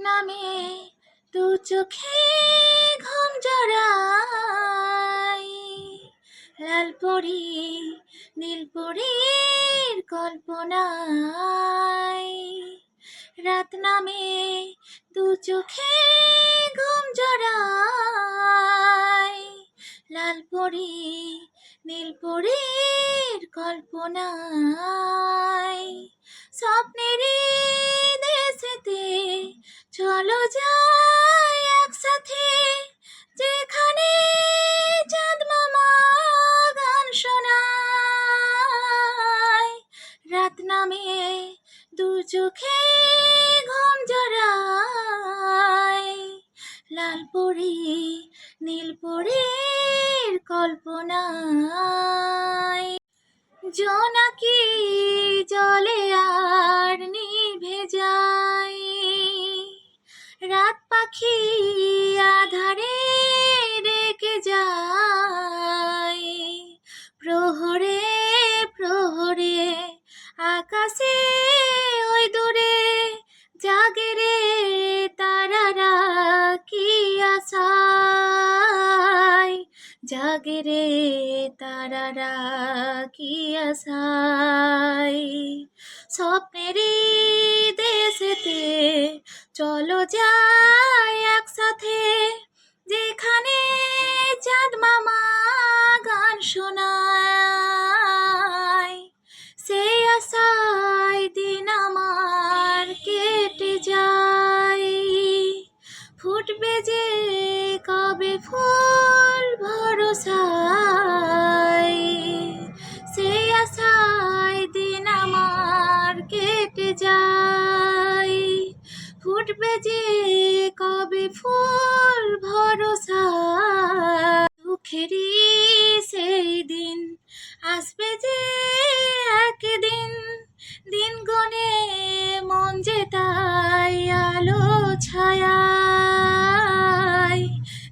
নামে দু চোখে ঘুম জড়াই। লাল পরি, নীল পরীর কল্পনায়। রাত নামে দু চোখে ঘুম জড়াই। লাল পরি, নীল পরীর কল্পনায়। স্বপ্নেরই দেশেতে চলো যাই একসাথে, যেখানে চাঁদ মামা গান শোনায়। রাত নামে দু চোখে ঘুম জড়ায়। লাল পরি, নীল পরীর কল্পনায়। জোনাকি জলে আর নিভে যায় পাখি আধারে রেখে যায়। প্রহরে প্রহরে, আকাশে, ওই দূরে জাগে রে তারারা কি আশায়? জাগে রে তারারা কি আশায়? স্বপ্নেরই দেশেতে চলো যাই। ফুল ভরসায় সেই আশায় দিন আমার কেটে যায়। ফুটবে যে কবে ফুল ভরসা দুঃখেরই সেই দিন আসবে যে একদিন। দিন গনে মন যে তাই আলো ছায়ায়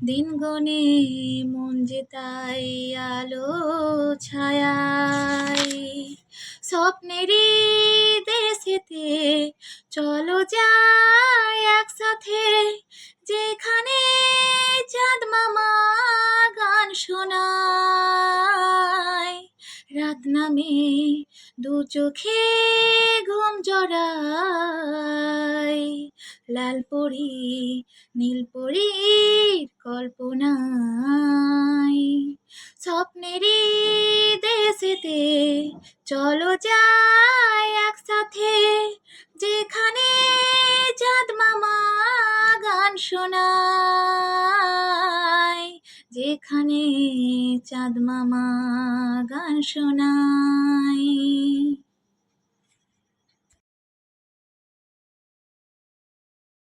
দিন গনে মন যে তাই আলো ছায়ায় স্বপ্নেরই দেশেতে চলো যাই একসাথে, যেখানে চাঁদ মামা গান শোনায়। রাত নামে দু চোখে ঘুম জড়ায়। লাল পরি, নীল পরীর কল্পনায়। স্বপ্নেরই দেশেতে চলো যাই একসাথে, যেখানে চাঁদ মামা গান শোনায়। যেখানে চাঁদ মামা গান শোনায়।